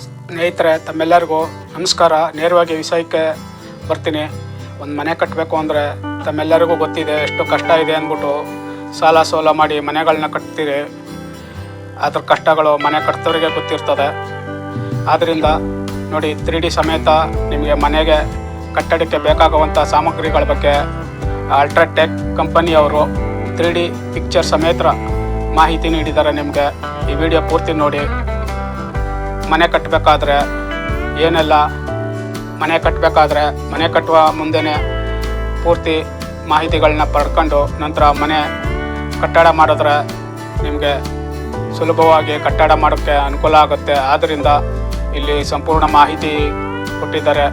ಸ್ನೇಹಿತರೆ, ತಮ್ಮೆಲ್ಲರಿಗೂ ನಮಸ್ಕಾರ. ನೇರವಾಗಿ ವಿಷಯಕ್ಕೆ ಬರ್ತೀನಿ. ಒಂದು ಮನೆ ಕಟ್ಟಬೇಕು ಅಂದರೆ ತಮ್ಮೆಲ್ಲರಿಗೂ ಗೊತ್ತಿದೆ ಎಷ್ಟು ಕಷ್ಟ ಇದೆ ಅಂದ್ಬಿಟ್ಟು ಸಾಲ ಸೋಲ ಮಾಡಿ ಮನೆಗಳನ್ನ ಕಟ್ತೀರಿ. ಅದ್ರ ಕಷ್ಟಗಳು ಮನೆ ಕಟ್ತೋರಿಗೆ ಗೊತ್ತಿರ್ತದೆ. ಆದ್ದರಿಂದ ನೋಡಿ ತ್ರೀ ಡಿ ಸಮೇತ ನಿಮಗೆ ಮನೆಗೆ ಕಟ್ಟಡಕ್ಕೆ ಬೇಕಾಗುವಂಥ ಸಾಮಗ್ರಿಗಳ ಬಗ್ಗೆ ಅಲ್ಟ್ರಾಟೆಕ್ ಕಂಪನಿಯವರು ತ್ರೀ ಡಿ ಪಿಕ್ಚರ್ ಸಮೇತ ಮಾಹಿತಿ ನೀಡಿದ್ದಾರೆ ನಿಮಗೆ. ಈ ವಿಡಿಯೋ ಪೂರ್ತಿ ನೋಡಿ. ಮನೆ ಕಟ್ಟಬೇಕಾದ್ರೆ ಏನೆಲ್ಲ ಮನೆ ಕಟ್ಟಬೇಕಾದ್ರೆ ಮನೆ ಕಟ್ಟುವ ಮುಂದೆನೇ ಪೂರ್ತಿ ಮಾಹಿತಿಗಳನ್ನ ಪಡ್ಕೊಂಡು ನಂತರ ಮನೆ ಕಟ್ಟಡ ಮಾಡಿದ್ರೆ ನಿಮಗೆ ಸುಲಭವಾಗಿ ಕಟ್ಟಡ ಮಾಡೋಕ್ಕೆ ಅನುಕೂಲ ಆಗುತ್ತೆ. ಆದ್ದರಿಂದ ಇಲ್ಲಿ ಸಂಪೂರ್ಣ ಮಾಹಿತಿ ಕೊಟ್ಟಿದ್ದಾರೆ.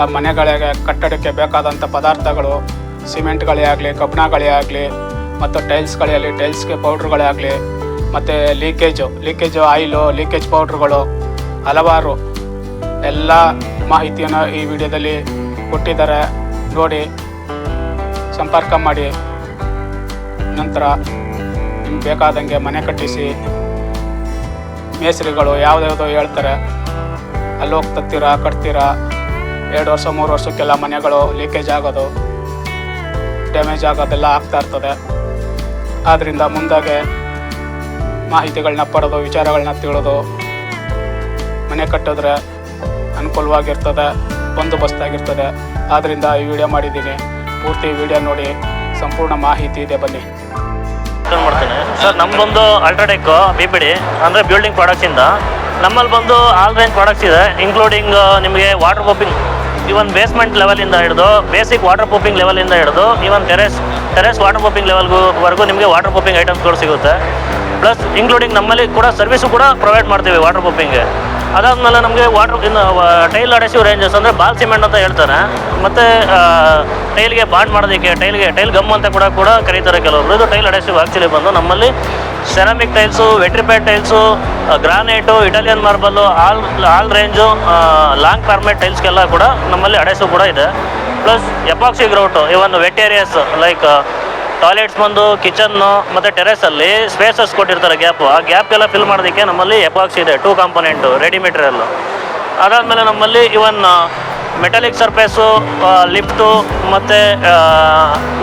ಆ ಮನೆಗಳಿಗೆ ಕಟ್ಟಡಕ್ಕೆ ಬೇಕಾದಂಥ ಪದಾರ್ಥಗಳು, ಸಿಮೆಂಟ್ಗಳೇ ಆಗಲಿ ಕಬ್ಬಿಣಗಳೇ ಆಗಲಿ, ಮತ್ತು ಟೈಲ್ಸ್ಗಳೇ ಆಗಲಿ, ಟೈಲ್ಸ್ಗೆ ಪೌಡ್ರ್ಗಳೇ ಆಗಲಿ, ಮತ್ತು ಲೀಕೇಜು ಲೀಕೇಜು ಆಯಿಲು, ಲೀಕೇಜ್ ಪೌಡ್ರ್ಗಳು ಹಲವಾರು ಎಲ್ಲ ಮಾಹಿತಿಯನ್ನು ಈ ವಿಡಿಯೋದಲ್ಲಿ ಕೊಟ್ಟಿದ್ದಾರೆ. ನೋಡಿ, ಸಂಪರ್ಕ ಮಾಡಿ. ನಂತರ ನಿಮ್ಗೆ ಬೇಕಾದಂಗೆ ಮನೆ ಕಟ್ಟಿಸಿ. ಮೇಸ್ರಿಗಳು ಯಾವುದ್ಯಾವುದೋ ಹೇಳ್ತಾರೆ. ಅಲ್ಲಿ ಹೋಗಿ ತತ್ತೀರಾ ಕಟ್ತೀರಾ? ಎರಡು ವರ್ಷ, ಮೂರು ವರ್ಷಕ್ಕೆಲ್ಲ ಮನೆಗಳು ಲೀಕೇಜ್ ಆಗೋದು ಡ್ಯಾಮೇಜ್ ಆಗೋದೆಲ್ಲ ಆಗ್ತಾ ಇರ್ತದೆ. ಆದ್ದರಿಂದ ಮುಂದಾಗೆ ಮಾಹಿತಿಗಳನ್ನ ಪಡೆದು ವಿಚಾರಗಳನ್ನ ತಿಳಿದು ಮನೆ ಕಟ್ಟಿದ್ರೆ ಅನುಕೂಲವಾಗಿರ್ತದೆ ಬಂದೋಬಸ್ತಾಗಿರ್ತದೆ ಆದ್ದರಿಂದ ಈ ವಿಡಿಯೋ ಮಾಡಿದ್ದೀನಿ. ಪೂರ್ತಿ ವಿಡಿಯೋ ನೋಡಿ, ಸಂಪೂರ್ಣ ಮಾಹಿತಿ ಇದೆ, ಬನ್ನಿ. ಮಾಡ್ತೇನೆ. ಸರ್ ನಮ್ದೊಂದು ಅಲ್ಟ್ರಾಟೆಕ್ ಬಿ ಪಿ ಡಿ ಅಂದರೆ ಬಿಲ್ಡಿಂಗ್ ಪ್ರಾಡಕ್ಟಿಂದ ನಮ್ಮಲ್ಲಿ ಬಂದು ಆಲ್ ರೇಂಜ್ ಪ್ರಾಡಕ್ಟ್ಸ್ ಇದೆ ಇನ್ಕ್ಲೂಡಿಂಗ್ ನಿಮಗೆ ವಾಟರ್ ಪ್ರೂಫಿಂಗ್ ಇವನ್ ಬೇಸ್ಮೆಂಟ್ ಲೆವೆಲಿಂದ ಹಿಡಿದು ಬೇಸಿಕ್ ವಾಟರ್ ಪ್ರೂಫಿಂಗ್ ಲೆವೆಲಿಂದ ಹಿಡಿದು even terrace terrace waterproofing ಲೆವೆಲ್ಗೂ ವರೆಗೂ ನಿಮಗೆ ವಾಟರ್ ಪ್ರೂಫಿಂಗ್ ಐಟಮ್ಸ್ಗಳು ಸಿಗುತ್ತೆ. ಪ್ಲಸ್ ಇನ್ಕ್ಲೂಡಿಂಗ್ ನಮ್ಮಲ್ಲಿ ಕೂಡ ಸರ್ವಿಸು ಕೂಡ ಪ್ರೊವೈಡ್ ಮಾಡ್ತೀವಿ ವಾಟರ್ ಪ್ರೂಫಿಂಗ್ಗೆ ಅದಾದಮೇಲೆ ನಮಗೆ ವಾಟರ್ ಇನ್ನು ಟೈಲ್ ಅಡೆಸಿವ್ ರೇಂಜಸ್ ಅಂದರೆ ಬಾಲ್ ಸಿಮೆಂಟ್ ಅಂತ ಹೇಳ್ತಾರೆ. ಮತ್ತು ಟೈಲ್ಗೆ ಬಾಂಡ್ ಮಾಡೋದಕ್ಕೆ ಟೈಲ್ಗೆ ಟೈಲ್ ಗಮ್ ಅಂತ ಕೂಡ ಕೂಡ ಕರೀತಾರೆ ಕೆಲವರು. ಇದು ಟೈಲ್ ಅಡೆಸಿವ್ ಆ್ಯಕ್ಚುಲಿ ಬಂದು ನಮ್ಮಲ್ಲಿ ceramic tiles vitrified tiles granite Italian marble all all range long format ಟೈಲ್ಸ್ಗೆಲ್ಲ ಕೂಡ ನಮ್ಮಲ್ಲಿ ಅಡೆಸಿವ್ ಕೂಡ ಇದೆ. Plus epoxy grout even wet areas like toilets ಬಂದು, ಕಿಚನ್ನು ಮತ್ತು ಟೆರೆಸಲ್ಲಿ ಸ್ಪೇಸಸ್ ಕೊಟ್ಟಿರ್ತಾರೆ ಗ್ಯಾಪು ಆ ಗ್ಯಾಪ್ಗೆಲ್ಲ ಫಿಲ್ ಮಾಡೋದಕ್ಕೆ ನಮ್ಮಲ್ಲಿ ಎಪಾಕ್ಸ್ ಇದೆ ಟೂ ಕಾಂಪೊನೆಂಟು ರೆಡಿ ಮೆಟೀರಿಯಲ್ಲು ಅದಾದಮೇಲೆ ನಮ್ಮಲ್ಲಿ ಇವನ್ ಮೆಟಾಲಿಕ್ ಸರ್ಫೇಸು ಲಿಫ್ಟು ಮತ್ತು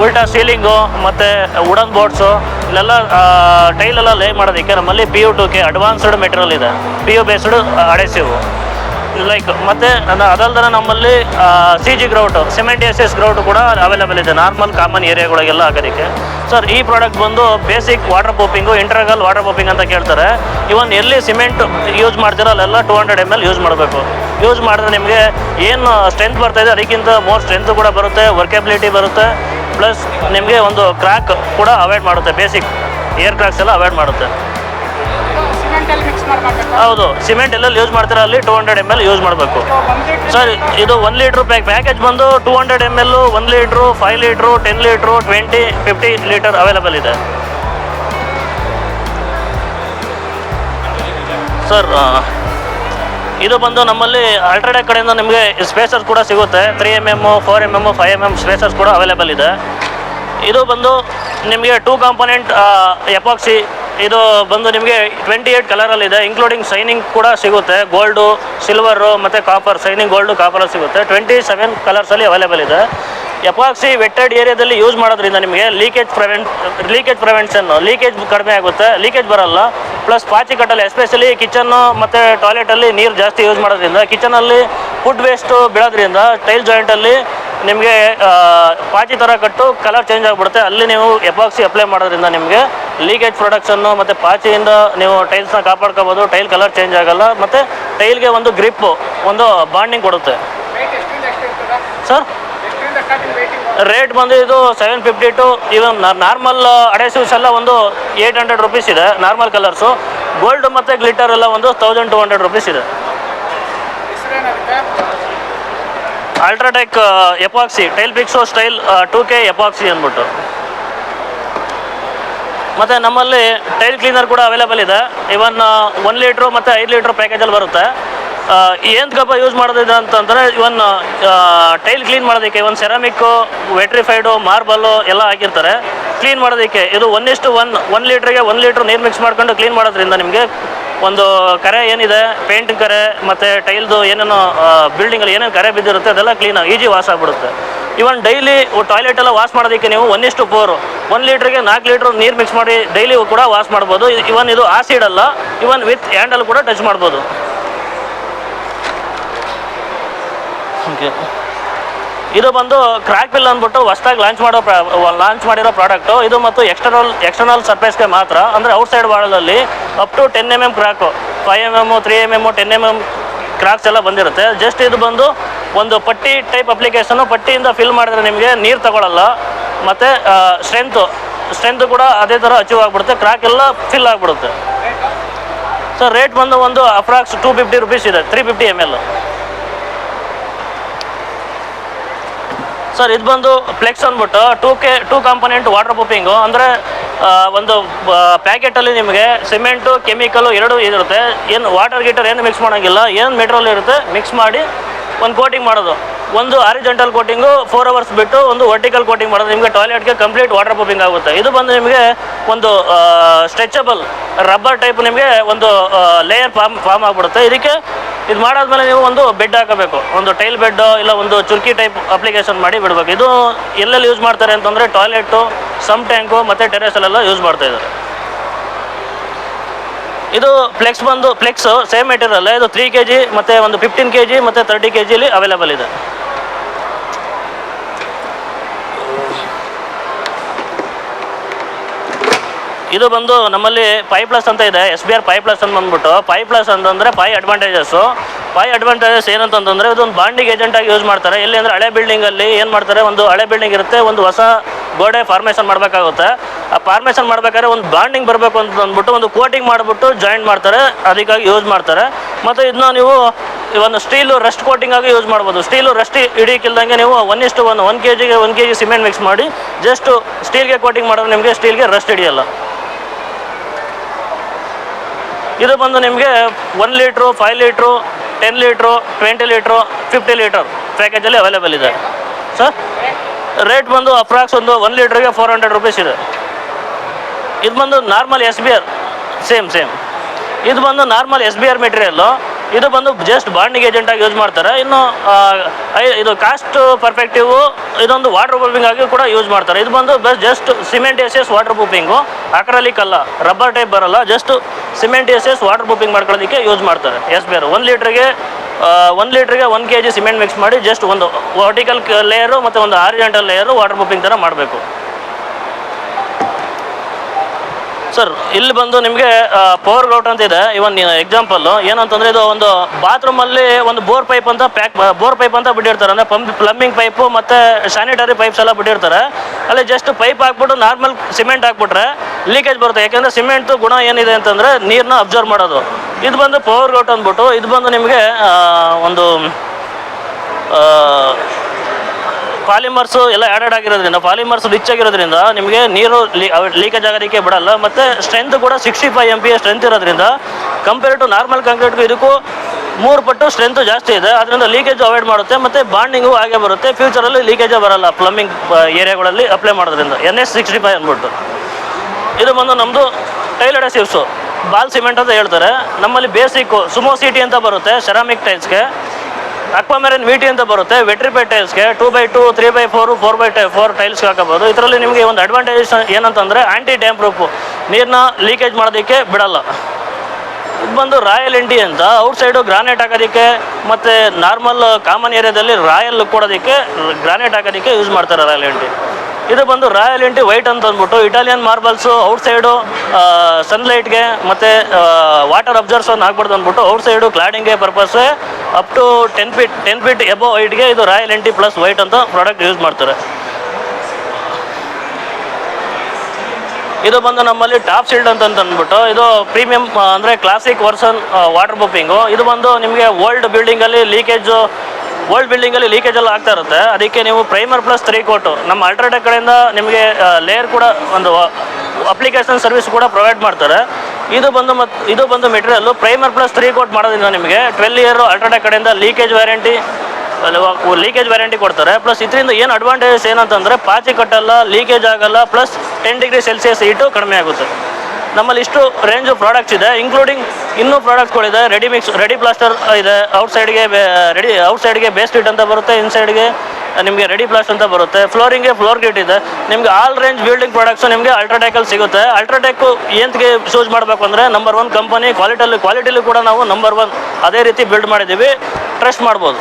ಉಲ್ಟಾ ಸೀಲಿಂಗು ಮತ್ತು ವುಡನ್ ಬೋರ್ಡ್ಸು ಇಲ್ಲೆಲ್ಲ ಟೈಲೆಲ್ಲ ಲೇ ಮಾಡೋದಕ್ಕೆ ನಮ್ಮಲ್ಲಿ P U two K advanced material ಇದೆ. P U based adhesive like ಮತ್ತೆ ಅದಲ್ದನ ನಮ್ಮಲ್ಲಿ C G grout cement S S grout ಕೂಡ ಅವೈಲೇಬಲ್ ಇದೆ ನಾರ್ಮಲ್ ಕಾಮನ್ ಏರಿಯಾಗಳಿಗೆಲ್ಲ ಹಾಕೋದಕ್ಕೆ ಸರ್ ಈ ಪ್ರಾಡಕ್ಟ್ ಬಂದು basic waterproofing integral waterproofing ಅಂತ ಕೇಳ್ತಾರೆ. ಇವನ್ ಎಲ್ಲಿ ಸಿಮೆಂಟ್ ಯೂಸ್ ಮಾಡ್ತೀರೋ ಅಲ್ಲೆಲ್ಲ two hundred M L use ಮಾಡಬೇಕು. ಯೂಸ್ ಮಾಡಿದ್ರೆ ನಿಮಗೆ ಏನು ಸ್ಟ್ರೆಂತ್ ಬರ್ತಾ ಇದೆ, ಅದಕ್ಕಿಂತ ಮೋರ್ ಸ್ಟ್ರೆಂತ್ ಕೂಡ ಬರುತ್ತೆ ವರ್ಕೆಬಿಲಿಟಿ ಬರುತ್ತೆ ಪ್ಲಸ್ ನಿಮಗೆ ಒಂದು ಕ್ರ್ಯಾಕ್ ಕೂಡ ಅವಾಯ್ಡ್ ಮಾಡುತ್ತೆ ಬೇಸಿಕ್ ಏರ್ ಕ್ರ್ಯಾಕ್ಸ್ ಎಲ್ಲ ಅವಾಯ್ಡ್ ಮಾಡುತ್ತೆ. ಹೌದು ಸಿಮೆಂಟ್ ಎಲ್ಲೆಲ್ಲಿ ಯೂಸ್ ಮಾಡ್ತೀರಾ ಅಲ್ಲಿ two hundred M L use ಮಾಡಬೇಕು. ಸರ್ ಇದು ಒನ್ ಲೀಟ್ರ್ ಪ್ಯಾಕ್ ಪ್ಯಾಕೇಜ್ ಬಂದು two hundred M L one litre five litre ten litre twenty fifty litre available ಇದೆ. ಸರ್ ಇದು ಬಂದು ನಮ್ಮಲ್ಲಿ ಅಲ್ಟ್ರಾಟೆಕ್ ಕಡೆಯಿಂದ ನಿಮಗೆ ಸ್ಪೇಸರ್ಸ್ ಕೂಡ ಸಿಗುತ್ತೆ. Three M M four M M five M M spacers ಕೂಡ ಅವೈಲೇಬಲ್ ಇದೆ. ಇದು ಬಂದು ನಿಮಗೆ ಟೂ ಕಾಂಪೊನೆಂಟ್ ಎಪಾಕ್ಸಿ ಇದು ಬಂದು ನಿಮಗೆ ಟ್ವೆಂಟಿ ಏಯ್ಟ್ ಕಲರಲ್ಲಿದೆ ಇನ್ಕ್ಲೂಡಿಂಗ್ ಶೈನಿಂಗ್ ಕೂಡ ಸಿಗುತ್ತೆ. ಗೋಲ್ಡು ಸಿಲ್ವರು ಮತ್ತು ಕಾಪರ್ ಶೈನಿಂಗ್ ಗೋಲ್ಡು ಕಾಪರಲ್ಲಿ ಸಿಗುತ್ತೆ. ಟ್ವೆಂಟಿ ಸೆವೆನ್ ಕಲರ್ಸಲ್ಲಿ ಅವೈಲೇಬಲ್ ಇದೆ. ಎಪಾಕ್ಸಿ ವೆಟ್ಟೆಡ್ ಏರಿಯಾದಲ್ಲಿ ಯೂಸ್ ಮಾಡೋದ್ರಿಂದ ನಿಮಗೆ ಲೀಕೇಜ್ ಪ್ರಿವೆಂಟ್ ಲೀಕೇಜ್ ಪ್ರಿವೆನ್ಷನ್ನು ಲೀಕೇಜ್ ಕಡಿಮೆ ಆಗುತ್ತೆ. ಲೀಕೇಜ್ ಬರಲ್ಲ. ಪ್ಲಸ್ ಪಾಚಿ ಕಟ್ಟಲ್ಲಿ ಎಸ್ಪೆಷಲಿ ಕಿಚನ್ನು ಮತ್ತು ಟಾಯ್ಲೆಟಲ್ಲಿ ನೀರು ಜಾಸ್ತಿ ಯೂಸ್ ಮಾಡೋದ್ರಿಂದ ಕಿಚನಲ್ಲಿ ಫುಡ್ ವೇಸ್ಟು ಬೀಳೋದ್ರಿಂದ ಟೈಲ್ ಜಾಯಿಂಟಲ್ಲಿ ನಿಮಗೆ ಪಾಚಿ ಥರ ಕಟ್ಟು ಕಲರ್ ಚೇಂಜ್ ಆಗಿಬಿಡುತ್ತೆ. ಅಲ್ಲಿ ನೀವು ಎಪಾಕ್ಸಿ ಅಪ್ಲೈ ಮಾಡೋದ್ರಿಂದ ನಿಮಗೆ ಲೀಕೇಜ್ ಪ್ರೊಡಕ್ಷನ್ನು ಮತ್ತು ಪಾಚಿಯಿಂದ ನೀವು ಟೈಲ್ಸ್ನ ಕಾಪಾಡ್ಕೋಬೋದು. ಟೈಲ್ ಕಲರ್ ಚೇಂಜ್ ಆಗಲ್ಲ. ಮತ್ತು ಟೈಲ್ಗೆ ಒಂದು ಗ್ರಿಪ್ಪು ಒಂದು ಬಾಂಡಿಂಗ್ ಕೊಡುತ್ತೆ. ಸರ್ ರೇಟ್ ಬಂದು ಇದು seven fifty to even normal adhesives ಎಲ್ಲ ಒಂದು ಏಯ್ಟ್ ಹಂಡ್ರೆಡ್ ರುಪೀಸ್ ಇದೆ ನಾರ್ಮಲ್ ಕಲರ್ಸು ಗೋಲ್ಡ್ ಮತ್ತು ಗ್ಲಿಟರ್ ಎಲ್ಲ ಒಂದು ತೌಸಂಡ್ ಟು ಹಂಡ್ರೆಡ್ ರುಪೀಸ್ ಇದೆ. UltraTech epoxy tile fixo style two K epoxy ಅಂದ್ಬಿಟ್ಟು. ಮತ್ತು ನಮ್ಮಲ್ಲಿ ಟೈಲ್ ಕ್ಲೀನರ್ ಕೂಡ ಅವೈಲೇಬಲ್ ಇದೆ. ಇವನ್ ಒನ್ ಲೀಟ್ರು ಮತ್ತು ಐದು ಲೀಟ್ರ್ ಪ್ಯಾಕೇಜಲ್ಲಿ ಬರುತ್ತೆ. ಏನು ಕಪ್ಪ ಯೂಸ್ ಮಾಡೋದಿದೆ ಅಂತಂದರೆ ಇವನ್ ಟೈಲ್ ಕ್ಲೀನ್ ಮಾಡೋದಕ್ಕೆ ಇವನ್ ಸೆರಾಮಿಕ್ಕು ವೆಟ್ರಿಫೈಡು ಮಾರ್ಬಲ್ಲು ಎಲ್ಲ ಹಾಕಿರ್ತಾರೆ. ಕ್ಲೀನ್ ಮಾಡೋದಕ್ಕೆ ಇದು ಒನ್ ಇಷ್ಟು ಒನ್ ಒನ್ ಲೀಟ್ರಿಗೆ ಒನ್ ಲೀಟ್ರ್ ನೀರು ಮಿಕ್ಸ್ ಮಾಡ್ಕೊಂಡು ಕ್ಲೀನ್ ಮಾಡೋದ್ರಿಂದ ನಿಮಗೆ ಒಂದು ಕರೆ ಏನಿದೆ ಪೇಂಟ್ ಕರೆ ಮತ್ತು ಟೈಲ್ದು ಏನೇನೋ ಬಿಲ್ಡಿಂಗಲ್ಲಿ ಏನೇನು ಕರೆ ಬಿದ್ದಿರುತ್ತೆ ಅದೆಲ್ಲ ಕ್ಲೀನ್ ಈಜಿ ವಾಸ್ ಆಗ್ಬಿಡುತ್ತೆ. ಇವನ್ ಡೈಲಿ ಟಾಯ್ಲೆಟ್ ಎಲ್ಲ ವಾಶ್ ಮಾಡೋದಕ್ಕೆ ನೀವು ಒನ್ ಇಷ್ಟು ಫೋರ್ ಒಂದು ಲೀಟ್ರಿಗೆ ನಾಲ್ಕು ಲೀಟ್ರ್ ನೀರು ಮಿಕ್ಸ್ ಮಾಡಿ ಡೈಲಿ ಕೂಡ ವಾಶ್ ಮಾಡ್ಬೋದು. ಇವನ್ ಇದು ಆಸಿಡ್ ಅಲ್ಲ ಇವನ್ ವಿತ್ ಹ್ಯಾಂಡಲ್ ಕೂಡ ಟಚ್ ಮಾಡ್ಬೋದು. ಇದು ಬಂದು ಕ್ರ್ಯಾಕ್ ಬಿಲ್ ಅಂದ್ಬಿಟ್ಟು ಹೊಸ್ದಾಗಿ ಲಾಂಚ್ ಮಾಡೋ ಲಾಂಚ್ ಮಾಡಿರೋ ಪ್ರಾಡಕ್ಟು ಇದು ಮತ್ತು ಎಕ್ಸ್ಟರ್ನಲ್ ಎಕ್ಸ್ಟರ್ನಲ್ ಸರ್ಫೇಸ್ಗೆ ಮಾತ್ರ. ಅಂದರೆ outside ವಾಳಲ್ಲಿ up to ten M M crack five M M three M M ten M M cracks ಎಲ್ಲ ಬಂದಿರುತ್ತೆ. ಜಸ್ಟ್ ಇದು ಬಂದು ಒಂದು ಪಟ್ಟಿ ಟೈಪ್ ಅಪ್ಲಿಕೇಶನು ಪಟ್ಟಿಯಿಂದ ಫಿಲ್ ಮಾಡಿದ್ರೆ ನಿಮಗೆ ನೀರು ತಗೊಳ್ಳಲ್ಲ ಮತ್ತು ಸ್ಟ್ರೆಂತು ಸ್ಟ್ರೆಂತ್ ಕೂಡ ಅದೇ ಥರ ಅಚೀವ್ ಆಗಿಬಿಡುತ್ತೆ. ಕ್ರಾಕ್ ಎಲ್ಲ ಫಿಲ್ ಆಗಿಬಿಡುತ್ತೆ. ಸರ್ ರೇಟ್ ಬಂದು ಒಂದು ಅಪ್ರಾಕ್ಸ್ ಟೂ ಫಿಫ್ಟಿ ರುಪೀಸ್ ಇದೆ. Three fifty M L sir ಇದು ಬಂದು ಫ್ಲೆಕ್ಸ್ ಅಂದ್ಬಿಟ್ಟು two K two component waterproofing ಅಂದರೆ ಒಂದು ಪ್ಯಾಕೆಟಲ್ಲಿ ನಿಮಗೆ ಸಿಮೆಂಟು ಕೆಮಿಕಲು ಎರಡು ಇದಿರುತ್ತೆ ಏನು ವಾಟರ್ ಗೀಟರ್ ಏನು ಮಿಕ್ಸ್ ಮಾಡೋಂಗಿಲ್ಲ. ಏನು ಮೆಟ್ರೋಲ್ ಇರುತ್ತೆ ಮಿಕ್ಸ್ ಮಾಡಿ ಒಂದು ಕೋಟಿಂಗ್ ಮಾಡೋದು. ಒಂದು ಆರಿಜೆಂಟಲ್ ಕೋಟಿಂಗು ಫೋರ್ ಅವರ್ಸ್ ಬಿಟ್ಟು ಒಂದು ವರ್ಟಿಕಲ್ ಕೋಟಿಂಗ್ ಮಾಡೋದು ನಿಮಗೆ ಟಾಯ್ಲೆಟ್ಗೆ ಕಂಪ್ಲೀಟ್ ವಾಟರ್ ಪ್ರೂಫಿಂಗ್ ಆಗುತ್ತೆ. ಇದು ಬಂದು ನಿಮಗೆ ಒಂದು ಸ್ಟ್ರೆಚಬಲ್ ರಬ್ಬರ್ ಟೈಪ್ ನಿಮಗೆ ಒಂದು ಲೇಯರ್ ಫಾರ್ಮ್ ಫಾರ್ಮ್ ಆಗಿಬಿಡುತ್ತೆ. ಇದಕ್ಕೆ ಇದು ಮಾಡಾದ್ಮೇಲೆ ನೀವು ಒಂದು ಬೆಡ್ ಹಾಕಬೇಕು. ಒಂದು ಟೈಲ್ ಬೆಡ್ ಇಲ್ಲ ಒಂದು ಚುರ್ಕಿ ಟೈಪ್ ಅಪ್ಲಿಕೇಶನ್ ಮಾಡಿ ಬಿಡಬೇಕು. ಇದು ಎಲ್ಲೆಲ್ಲಿ ಯೂಸ್ ಮಾಡ್ತಾರೆ ಅಂತಂದರೆ ಟಾಯ್ಲೆಟು ಸಮ್ ಟ್ಯಾಂಕು ಮತ್ತು ಟೆರೆಸಲ್ಲೆಲ್ಲ ಯೂಸ್ ಮಾಡ್ತಾ ಇದ್ದಾರೆ. ಇದು ಫ್ಲೆಕ್ಸ್ ಬಂದು, ಫ್ಲೆಕ್ಸ್ ಸೇಮ್ ಮೆಟೀರಿಯಲ್ ಇದು ತ್ರೀ ಕೆ ಜಿ ಮತ್ತು ಒಂದು ಫಿಫ್ಟೀನ್ ಕೆ ಜಿ ಮತ್ತು ತರ್ಟಿ ಕೆ ಜಿಲಿ ಅವೈಲೇಬಲ್ ಇದೆ. ಇದು ಬಂದು ನಮ್ಮಲ್ಲಿ ಪೈ ಪ್ಲಸ್ ಅಂತ ಇದೆ S B R pi plus ಅಂತ ಬಂದ್ಬಿಟ್ಟು. ಪೈ ಪ್ಲಸ್ ಅಂತಂದ್ರೆ ಪೈ ಅಡ್ವಾಂಟೇಜಸ್ಸು ಪೈ ಅಡ್ವಾಂಟೇಜಸ್ ಏನಂತಂದ್ರೆ ಇದೊಂದು ಬಾಂಡಿಂಗ್ ಏಜೆಂಟ್ ಆಗಿ ಯೂಸ್ ಮಾಡ್ತಾರೆ. ಎಲ್ಲಿ ಅಂದ್ರೆ ಹಳೆ ಬಿಲ್ಡಿಂಗಲ್ಲಿ ಏನು ಮಾಡ್ತಾರೆ? ಒಂದು ಹಳೆ ಬಿಲ್ಡಿಂಗ್ ಇರುತ್ತೆ, ಒಂದು ಹೊಸ ಗೋಡೆ ಫಾರ್ಮೇಷನ್ ಮಾಡಬೇಕಾಗುತ್ತೆ. ಫಾರ್ಮೇಷನ್ ಮಾಡ್ಬೇಕಾದ್ರೆ ಒಂದು ಬಾಂಡಿಂಗ್ ಬರಬೇಕು ಅಂತ ಅಂದ್ಬಿಟ್ಟು ಒಂದು ಕೋಟಿಂಗ್ ಮಾಡಿಬಿಟ್ಟು ಜಾಯಿಂಟ್ ಮಾಡ್ತಾರೆ. ಅದಕ್ಕಾಗಿ ಯೂಸ್ ಮಾಡ್ತಾರೆ. ಮತ್ತು ಇದನ್ನ ನೀವು ಒಂದು ಸ್ಟೀಲು ರಸ್ಟ್ ಕೋಟಿಂಗ್ ಆಗಿ ಯೂಸ್ ಮಾಡ್ಬೋದು. ಸ್ಟೀಲು ರಸ್ಟ್ ಹಿಡಿಯಕ್ಕಿಲ್ದಂಗೆ ನೀವು ಒನ್ ಇಷ್ಟು ಒನ್ ಒನ್ ಕೆ ಜಿಗೆ one K G cement mix ಮಾಡಿ ಜಸ್ಟ್ ಸ್ಟೀಲ್ಗೆ ಕೋಟಿಂಗ್ ಮಾಡಿದ್ರೆ ನಿಮಗೆ ಸ್ಟೀಲ್ಗೆ ರಸ್ಟ್ ಹಿಡಿಯಲ್ಲ. ಇದು ಬಂದು ನಿಮಗೆ one litre five litre ten litre twenty litre fifty litre ಪ್ಯಾಕೇಜಲ್ಲಿ available ಇದೆ. ಸರ್ ರೇಟ್ ಬಂದು ಅಪ್ರಾಕ್ಸ್ ಒಂದು ಒನ್ ಲೀಟ್ರಿಗೆ ಫೋರ್ ಹಂಡ್ರೆಡ್ ರುಪೀಸ್ ಇದೆ. ಇದು ಬಂದು normal S B R same same ಇದು ಬಂದು normal S B R material ಇದು ಬಂದು ಜಸ್ಟ್ ಬಾಂಡಿಂಗ್ ಏಜೆಂಟಾಗಿ ಯೂಸ್ ಮಾಡ್ತಾರೆ. ಇನ್ನು ಇದು ಕಾಸ್ಟ್ ಪರ್ಫೆಕ್ಟಿವ್ ಇದೊಂದು ವಾಟರ್ ಪ್ರೂಫಿಂಗ್ ಆಗಿ ಕೂಡ ಯೂಸ್ ಮಾಡ್ತಾರೆ. ಇದು ಬಂದು bus just cement S S water proofing acrylic ಅಲ್ಲ ರಬ್ಬರ್ ಟೈಪ್ ಬರಲ್ಲ just cement S S water proofing ಮಾಡ್ಕೊಳ್ಳೋದಕ್ಕೆ ಯೂಸ್ ಮಾಡ್ತಾರೆ ಎಸ್ ಬಿ ಆರ್ ಒಂದು ಲೀಟ್ರಿಗೆ ಒಂದು ಲೀಟ್ರಿಗೆ ಒಂದು ಕೆ ಜಿ ಸಿಮೆಂಟ್ ಮಿಕ್ಸ್ ಮಾಡಿ ಜಸ್ಟ್ ಒಂದು ವರ್ಟಿಕಲ್ ಲೇಯರು ಮತ್ತು ಒಂದು ಆರಿಜೆಂಟಲ್ ಲೇಯರು ವಾಟರ್ ಪ್ರೂಫಿಂಗ್ ಥರ ಮಾಡಬೇಕು. ಸರ್ ಇಲ್ಲಿ ಬಂದು ನಿಮಗೆ ಪವರ್ ಗೌಟ್ ಅಂತ ಇದೆ. ಇವನ್ ಎಕ್ಸಾಂಪಲ್ ಏನಂತಂದ್ರೆ ಇದು ಒಂದು ಬಾತ್ರೂಮ್ ಅಲ್ಲಿ ಒಂದು ಬೋರ್ ಪೈಪ್ ಅಂತ ಪ್ಯಾಕ್ ಬೋರ್ ಪೈಪ್ ಅಂತ ಬಿಟ್ಟಿರ್ತಾರೆ. ಅಂದ್ರೆ ಪಂಪ್ ಪ್ಲಂಬಿಂಗ್ ಪೈಪ್ ಮತ್ತೆ ಸ್ಯಾನಿಟರಿ ಪೈಪ್ಸ್ ಎಲ್ಲ ಬಿಟ್ಟಿರ್ತಾರೆ. ಅಲ್ಲಿ ಜಸ್ಟ್ ಪೈಪ್ ಹಾಕ್ಬಿಟ್ಟು ನಾರ್ಮಲ್ ಸಿಮೆಂಟ್ ಹಾಕ್ಬಿಟ್ರೆ ಲೀಕೇಜ್ ಬರುತ್ತೆ. ಯಾಕಂದ್ರೆ ಸಿಮೆಂಟ್ ಗುಣ ಏನಿದೆ ಅಂತಂದ್ರೆ ನೀರನ್ನ ಅಬ್ಸರ್ವ್ ಮಾಡೋದು. ಇದು ಬಂದು ಪವರ್ ಗೌಟ್ ಅಂದ್ಬಿಟ್ಟು, ಇದು ಬಂದು ನಿಮಗೆ ಒಂದು ಪಾಲಿಮರ್ಸು ಎಲ್ಲ ಆ್ಯಡೆಡ್ ಆಗಿರೋದ್ರಿಂದ, ಪಾಲಿಮರ್ಸ್ ರಿಚ್ ಆಗಿರೋದ್ರಿಂದ ನಿಮಗೆ ನೀರು ಲೀಕೇಜ್ ಆಗೋದಕ್ಕೆ ಬಿಡಲ್ಲ, ಮತ್ತು ಸ್ಟ್ರೆಂತ್ ಕೂಡ sixty five M P strength ಇರೋದ್ರಿಂದ ಕಂಪೇರ್ ಟು ನಾರ್ಮಲ್ ಕಾಂಕ್ರೀಟ್ಗೂ ಇದಕ್ಕೂ ಮೂರು ಪಟ್ಟು ಸ್ಟ್ರೆಂತ್ ಜಾಸ್ತಿ ಇದೆ. ಅದರಿಂದ ಲೀಕೇಜ್ ಅವಾಯ್ಡ್ ಮಾಡುತ್ತೆ, ಮತ್ತು ಬಾಂಡಿಂಗು ಹಾಗೆ ಬರುತ್ತೆ. ಫ್ಯೂಚರಲ್ಲಿ ಲೀಕೇಜೇ ಬರಲ್ಲ ಪ್ಲಂಬಿಂಗ್ ಏರಿಯಾಗಳಲ್ಲಿ ಅಪ್ಲೈ ಮಾಡೋದ್ರಿಂದ. ಎನ್ ಎಸ್ ಸಿಕ್ಸ್ಟಿ ಫೈವ್ ಅಂದ್ಬಿಟ್ಟು. ಇದು ಬಂದು ನಮ್ಮದು ಟೈಲ್ ಅಡೆಸಿವ್ಸು ಬಾಲ್ ಸಿಮೆಂಟ್ ಅಂತ ಹೇಳ್ತಾರೆ. ನಮ್ಮಲ್ಲಿ ಬೇಸಿಕ್ಕು ಸುಮೋ ಸಿಟಿ ಅಂತ ಬರುತ್ತೆ ಸೆರಾಮಿಕ್ ಟೈಲ್ಸ್ಗೆ ಅಕ್ವಾಮೆರನ್ ವಿಟಿ ಅಂತ ಬರುತ್ತೆ. ವೆಟ್ರಿಪೈ ಟೈಲ್ಸ್ಗೆ two by two three by four four by two four ಟೈಲ್ಸ್ಗೆ ಹಾಕಬಹುದು. ಇದರಲ್ಲಿ ನಿಮಗೆ ಒಂದು ಅಡ್ವಾಂಟೇಜ್ ಏನಂತಂದರೆ ಆ್ಯಂಟಿ ಡ್ಯಾಮ್ ಪ್ರೂಫು ನೀರನ್ನ ಲೀಕೇಜ್ ಮಾಡೋದಕ್ಕೆ ಬಿಡಲ್ಲ. ಇದು ಬಂದು ರಾಯಲ್ ಇಂಡಿ ಅಂತ. ಔಟ್ ಸೈಡು ಗ್ರಾನೈಟ್ ಹಾಕೋದಕ್ಕೆ ಮತ್ತು ನಾರ್ಮಲ್ ಕಾಮನ್ ಏರಿಯಾದಲ್ಲಿ ರಾಯಲ್ ಕೊಡೋದಕ್ಕೆ ಗ್ರಾನೈಟ್ ಹಾಕೋದಕ್ಕೆ ಯೂಸ್ ಮಾಡ್ತಾರೆ ರಾಯಲ್ ಇಂಡಿ ಇದು ಬಂದು ರಾಯಲ್ ಇಂಟಿ ವೈಟ್ ಅಂತ ಅಂದ್ಬಿಟ್ಟು ಇಟಾಲಿಯನ್ ಮಾರ್ಬಲ್ಸು ಔಟ್ ಸೈಡು ಸನ್ಲೈಟ್ಗೆ ಮತ್ತು ವಾಟರ್ ಅಬ್ಸರ್ವ್ಸನ್ನು ಹಾಕ್ಬಾರ್ದು ಅಂದ್ಬಿಟ್ಟು ಔಟ್ ಸೈಡು ಕ್ಲಾಡಿಂಗ್ಗೆ ಪರ್ಪಸ್ಸೇ up to ten feet ten feet above ವೈಟ್ಗೆ ಇದು ರಾಯಲ್ ಎಂಟಿ ಪ್ಲಸ್ ವೈಟ್ ಅಂತ ಪ್ರಾಡಕ್ಟ್ ಯೂಸ್ ಮಾಡ್ತಾರೆ. ಇದು ಬಂದು ನಮ್ಮಲ್ಲಿ ಟಾಪ್ ಶೀಲ್ಡ್ ಅಂತ ಅಂದ್ಬಿಟ್ಟು, ಇದು ಪ್ರೀಮಿಯಂ ಅಂದರೆ ಕ್ಲಾಸಿಕ್ ವರ್ಸನ್ ವಾಟರ್ ಪ್ರೂಫಿಂಗು ಇದು ಬಂದು ನಿಮಗೆ ಓಲ್ಡ್ ಬಿಲ್ಡಿಂಗಲ್ಲಿ ಲೀಕೇಜು ಓಲ್ಡ್ ಬಿಲ್ಡಿಂಗಲ್ಲಿ ಲೀಕೇಜ್ ಎಲ್ಲ ಆಗ್ತಾ ಇರುತ್ತೆ. ಅದಕ್ಕೆ ನೀವು ಪ್ರೈಮರ್ ಪ್ಲಸ್ ತ್ರೀ ಕೋಟು ನಮ್ಮ ಅಲ್ಟ್ರಾಟೆಕ್ ಕಡೆಯಿಂದ ನಿಮಗೆ ಲೇಯರ್ ಕೂಡ ಒಂದು ಅಪ್ಲಿಕೇಶನ್ ಸರ್ವಿಸ್ ಕೂಡ ಪ್ರೊವೈಡ್ ಮಾಡ್ತಾರೆ. ಇದು ಬಂದು ಮತ್ತು ಇದು ಬಂದು material primer plus three coat ಮಾಡೋದಿಲ್ಲ ನಿಮಗೆ. ಟ್ವೆಲ್ ಇಯರ್ ಅಲ್ಟ್ರಾಟೆಕ್ ಕಡೆಯಿಂದ ಲೀಕೇಜ್ ವ್ಯಾರಂಟಿ ಲೀಕೇಜ್ ವ್ಯಾರಂಟಿ ಕೊಡ್ತಾರೆ. ಪ್ಲಸ್ ಇದರಿಂದ ಏನು ಅಡ್ವಾಂಟೇಜಸ್ ಏನಂತಂದರೆ ಪಾಚಿ ಕಟ್ಟಲ್ಲ ಲೀಕೇಜ್ ಆಗಲ್ಲ plus ten degree Celsius heat ಕಡಿಮೆ ಆಗುತ್ತೆ. ನಮ್ಮಲ್ಲಿ ಇಷ್ಟು ರೇಂಜು ಪ್ರಾಡಕ್ಟ್ಸ್ ಇದೆ ಇನ್ಕ್ಲೂಡಿಂಗ್ ಇನ್ನೂ ಪ್ರಾಡಕ್ಟ್ಸ್ಗಳಿದೆ ರೆಡಿ ಮಿಕ್ಸ್ ರೆಡಿ ಪ್ಲಾಸ್ಟರ್ ಇದೆ ಔಟ್ಸೈಡ್ಗೆ ರೆಡಿ ಔಟ್ಸೈಡ್ಗೆ ಬೇಸ್ ಕಿಟ್ ಅಂತ ಬರುತ್ತೆ ಇನ್ ಸೈಡ್ಗೆ ನಿಮಗೆ ರೆಡಿ ಪ್ಲಾಸ್ ಅಂತ ಬರುತ್ತೆ. ಫ್ಲೋರಿಂಗ್ಗೆ ಫ್ಲೋರ್ ಗೇಟ್ ಇದೆ. ನಿಮಗೆ ಆಲ್ ರೇಂಜ್ ಬಿಲ್ಡಿಂಗ್ ಪ್ರಾಡಕ್ಟ್ಸ್ ನಿಮಗೆ ಅಲ್ಟ್ರಾಟೆಕಲ್ಲಿ ಸಿಗುತ್ತೆ. ಅಲ್ಟ್ರಾಟೆಕ್ ಏನ್ಗೆ ಚೂಸ್ ಮಾಡಬೇಕು ಅಂದರೆ ನಂಬರ್ ಒನ್ ಕಂಪನಿ ಕ್ವಾಲಿಟಿಯಲ್ಲಿ ಕ್ವಾಲಿಟಿಲಿ ಕೂಡ ನಾವು ನಂಬರ್ ಒನ್ ಅದೇ ರೀತಿ ಬಿಲ್ಡ್ ಮಾಡಿದ್ದೀವಿ. ಟ್ರಸ್ಟ್ ಮಾಡ್ಬೋದು.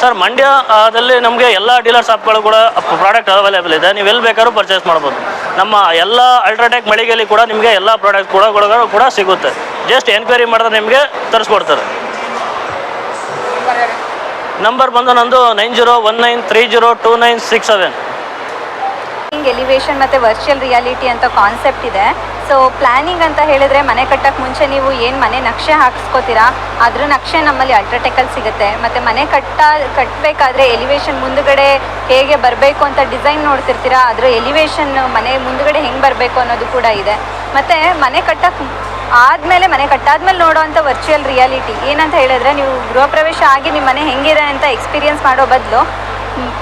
ಸರ್ ಮಂಡ್ಯ ದಲ್ಲಿ ನಮಗೆ ಎಲ್ಲ ಡೀಲರ್ ಶಾಪ್ಗಳು ಕೂಡ ಪ್ರಾಡಕ್ಟ್ ಅವೈಲೇಬಲ್ ಇದೆ. ನೀವು ಎಲ್ಲಿ ಬೇಕಾದ್ರೂ ಪರ್ಚೇಸ್ ಮಾಡ್ಬೋದು. ನಮ್ಮ ಎಲ್ಲ ಅಲ್ಟ್ರಾಟೆಕ್ ಮಳಿಗೆಯಲ್ಲಿ ಕೂಡ ನಿಮಗೆ ಎಲ್ಲ ಪ್ರಾಡಕ್ಟ್ ಕೂಡ ಕೂಡ ಸಿಗುತ್ತೆ. ಜಸ್ಟ್ ಎನ್ಕ್ವೈರಿ ಮಾಡಿದ್ರೆ ನಿಮಗೆ ತರಿಸ್ಕೊಡ್ತಾರೆ. ನಂಬರ್ ಬಂದು ನಂದು nine zero one nine three zero two nine six seven. Elevation ಮತ್ತು ವರ್ಚುವಲ್ ರಿಯಾಲಿಟಿ ಅಂತ ಕಾನ್ಸೆಪ್ಟ್ ಇದೆ. ಸೊ ಪ್ಲಾನಿಂಗ್ ಅಂತ ಹೇಳಿದ್ರೆ ಮನೆ ಕಟ್ಟಕ್ಕೆ ಮುಂಚೆ ನೀವು ಏನು ಮನೆ ನಕ್ಷೆ ಹಾಕಿಸ್ಕೋತೀರಾ ಅದ್ರ ನಕ್ಷೆ ನಮ್ಮಲ್ಲಿ ಅಲ್ಟ್ರಾಟೆಕಲ್ಲಿ ಸಿಗುತ್ತೆ. ಮತ್ತು ಮನೆ ಕಟ್ಟ ಕಟ್ಟಬೇಕಾದ್ರೆ ಎಲಿವೇಶನ್ ಮುಂದುಗಡೆ ಹೇಗೆ ಬರಬೇಕು ಅಂತ ಡಿಸೈನ್ ನೋಡ್ತಿರ್ತೀರಾ ಅದ್ರ ಎಲಿವೇಶನ್ ಮನೆ ಮುಂದುಗಡೆ ಹೆಂಗೆ ಬರಬೇಕು ಅನ್ನೋದು ಕೂಡ ಇದೆ. ಮತ್ತು ಮನೆ ಕಟ್ಟಕ್ಕೆ ಆದಮೇಲೆ ಮನೆ ಕಟ್ಟಾದ್ಮೇಲೆ ನೋಡೋವಂಥ ವರ್ಚುವಲ್ ರಿಯಾಲಿಟಿ ಏನಂತ ಹೇಳಿದ್ರೆ ನೀವು ಗೃಹ ಪ್ರವೇಶ ಆಗಿ ನಿಮ್ಮ ಮನೆ ಹೆಂಗಿದೆ ಅಂತ ಎಕ್ಸ್ಪೀರಿಯನ್ಸ್ ಮಾಡೋ ಬದಲು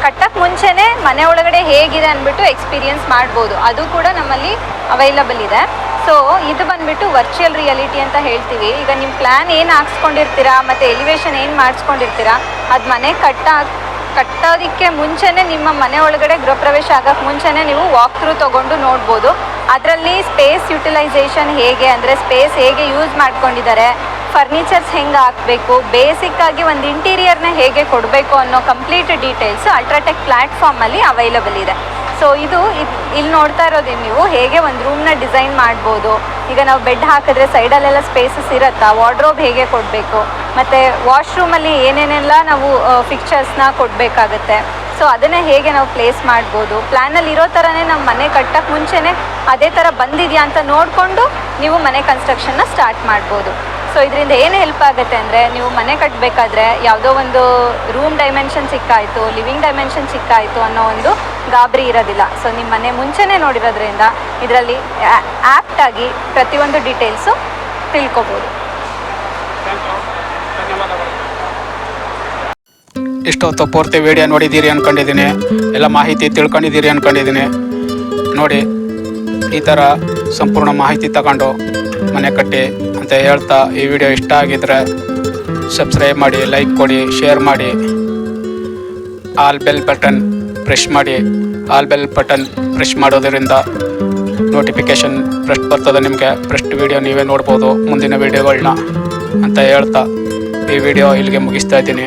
ಕಟ್ಟಕ್ಕೆ ಮುಂಚೆನೇ ಮನೆ ಒಳಗಡೆ ಹೇಗಿದೆ ಅಂದ್ಬಿಟ್ಟು ಎಕ್ಸ್ಪೀರಿಯನ್ಸ್ ಮಾಡ್ಬೋದು. ಅದು ಕೂಡ ನಮ್ಮಲ್ಲಿ ಅವೈಲಬಲ್ ಇದೆ. ಸೊ ಇದು ಬಂದ್ಬಿಟ್ಟು ವರ್ಚುವಲ್ ರಿಯಾಲಿಟಿ ಅಂತ ಹೇಳ್ತೀವಿ. ಈಗ ನಿಮ್ಮ ಪ್ಲ್ಯಾನ್ ಏನು ಹಾಕ್ಸ್ಕೊಂಡಿರ್ತೀರಾ, ಮತ್ತು ಎಲಿವೇಶನ್ ಏನು ಮಾಡಿಸ್ಕೊಂಡಿರ್ತೀರಾ, ಅದು ಮನೆ ಕಟ್ಟ, ಕಟ್ಟೋದಕ್ಕೆ ಮುಂಚೆನೇ ನಿಮ್ಮ ಮನೆ ಒಳಗಡೆ ಗೃಹ ಪ್ರವೇಶ ಆಗೋಕ್ಕೆ ಮುಂಚೆನೇ ನೀವು ವಾಕ್ ಥ್ರೂ ತೊಗೊಂಡು ನೋಡ್ಬೋದು. ಅದರಲ್ಲಿ ಸ್ಪೇಸ್ ಯುಟಿಲೈಸೇಷನ್ ಹೇಗೆ ಅಂದರೆ ಸ್ಪೇಸ್ ಹೇಗೆ ಯೂಸ್ ಮಾಡ್ಕೊಂಡಿದ್ದಾರೆ ಫರ್ನಿಚರ್ಸ್ ಹೆಂಗೆ ಹಾಕಬೇಕು ಬೇಸಿಕ್ಕಾಗಿ ಒಂದು ಇಂಟೀರಿಯರ್ನ ಹೇಗೆ ಕೊಡಬೇಕು ಅನ್ನೋ ಕಂಪ್ಲೀಟ್ ಡೀಟೇಲ್ಸ್ ಅಲ್ಟ್ರಾಟೆಕ್ ಪ್ಲ್ಯಾಟ್ಫಾರ್ಮಲ್ಲಿ ಅವೈಲಬಲ್ ಇದೆ. ಸೊ ಇದು ಇಲ್ಲಿ ನೋಡ್ತಾ ಇರೋದು ನೀವು? ಹೇಗೆ ಒಂದು ರೂಮ್ನ ಡಿಸೈನ್ ಮಾಡ್ಬೋದು? ಈಗ ನಾವು ಬೆಡ್ ಹಾಕಿದ್ರೆ ಸೈಡಲ್ಲೆಲ್ಲ ಸ್ಪೇಸಸ್ ಇರುತ್ತಾ? ವಾರ್ಡ್ರೋಬ್ ಹೇಗೆ ಕೊಡಬೇಕು? ಮತ್ತು ವಾಶ್ರೂಮಲ್ಲಿ ಏನೇನೆಲ್ಲ ನಾವು ಫಿಕ್ಚರ್ಸ್ನ ಕೊಡಬೇಕಾಗತ್ತೆ? ಸೊ ಅದನ್ನೇ ಹೇಗೆ ನಾವು ಪ್ಲೇಸ್ ಮಾಡ್ಬೋದು? ಪ್ಲ್ಯಾನಲ್ಲಿ ಇರೋ ಥರನೇ ನಮ್ಮ ಮನೆ ಕಟ್ಟಕ್ಕೆ ಮುಂಚೆನೇ ಅದೇ ಥರ ಬಂದಿದೆಯಾ ಅಂತ ನೋಡಿಕೊಂಡು ನೀವು ಮನೆ ಕನ್ಸ್ಟ್ರಕ್ಷನ್ನ ಸ್ಟಾರ್ಟ್ ಮಾಡ್ಬೋದು. ಸೊ ಇದರಿಂದ ಏನು ಹೆಲ್ಪ್ ಆಗುತ್ತೆ ಅಂದರೆ ನೀವು ಮನೆ ಕಟ್ಟಬೇಕಾದ್ರೆ ಯಾವುದೋ ಒಂದು ರೂಮ್ ಡೈಮೆನ್ಷನ್ ಸಿಕ್ಕಾಯಿತು ಲಿವಿಂಗ್ ಡೈಮೆನ್ಷನ್ ಸಿಕ್ಕಾಯಿತು ಅನ್ನೋ ಒಂದು ಗಾಬರಿ ಇರೋದಿಲ್ಲ. ಸೊ ನಿಮ್ಮ ಮನೆ ಮುಂಚೆನೇ ನೋಡಿರೋದ್ರಿಂದ ಇದರಲ್ಲಿ ಆ್ಯಪ್ಟಾಗಿ ಪ್ರತಿಯೊಂದು ಡೀಟೇಲ್ಸು ತಿಳ್ಕೊಬೋದು. ಇಷ್ಟೊತ್ತು ಪೂರ್ತಿ ವಿಡಿಯೋ ನೋಡಿದ್ದೀರಿ ಅಂದ್ಕೊಂಡಿದ್ದೀನಿ ಎಲ್ಲ ಮಾಹಿತಿ ತಿಳ್ಕೊಂಡಿದ್ದೀರಿ ಅಂದ್ಕೊಂಡಿದ್ದೀನಿ ನೋಡಿ, ಈ ಥರ ಸಂಪೂರ್ಣ ಮಾಹಿತಿ ತಗೊಂಡು ಮನೆ ಕಟ್ಟಿ ಅಂತ ಹೇಳ್ತಾ ಈ ವಿಡಿಯೋ ಇಷ್ಟ ಆಗಿದ್ರೆ ಸಬ್ಸ್ಕ್ರೈಬ್ ಮಾಡಿ ಲೈಕ್ ಕೊಡಿ ಶೇರ್ ಮಾಡಿ. ಆಲ್ ಬೆಲ್ ಬಟನ್ ಪ್ರೆಸ್ ಮಾಡಿ. ಆಲ್ ಬೆಲ್ ಬಟನ್ ಪ್ರೆಸ್ ಮಾಡೋದರಿಂದ ನೋಟಿಫಿಕೇಷನ್ ಫ್ರೆಶ್ ಬರ್ತದೆ ನಿಮಗೆ. ಫಸ್ಟ್ ವಿಡಿಯೋ ನೀವೇ ನೋಡ್ಬೋದು, ಮುಂದಿನ ವಿಡಿಯೋಗಳನ್ನ ಅಂತ ಹೇಳ್ತಾ ಈ ವಿಡಿಯೋ ಇಲ್ಲಿಗೆ ಮುಗಿಸ್ತಾ ಇದ್ದೀನಿ.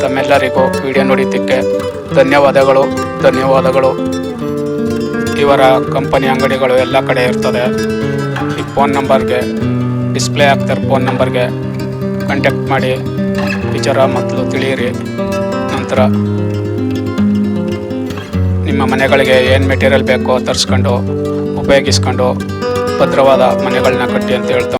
ತಮ್ಮೆಲ್ಲರಿಗೂ ವಿಡಿಯೋ ನೋಡಿದ್ದಕ್ಕೆ ಧನ್ಯವಾದಗಳು ಧನ್ಯವಾದಗಳು. ಇವರ ಕಂಪನಿ ಅಂಗಡಿಗಳು ಎಲ್ಲ ಕಡೆ ಇರ್ತದೆ. ಈ ಫೋನ್ ನಂಬರ್ಗೆ, ಡಿಸ್ಪ್ಲೇ ಆಗ್ತಾರೆ ಫೋನ್ ನಂಬರ್ಗೆ ಕಾಂಟ್ಯಾಕ್ಟ್ ಮಾಡಿ. ವಿಚಾರ ಮೊದಲು ತಿಳಿಯಿರಿ. ನಂತರ ನಿಮ್ಮ ಮನೆಗಳಿಗೆ ಏನು ಮೆಟೀರಿಯಲ್ ಬೇಕೋ ತರಿಸ್ಕೊಂಡು, ಉಪಯೋಗಿಸ್ಕೊಂಡು, ಭದ್ರವಾದ ಮನೆಗಳನ್ನ ಕಟ್ಟಿ ಅಂತ ಹೇಳ್ತಾ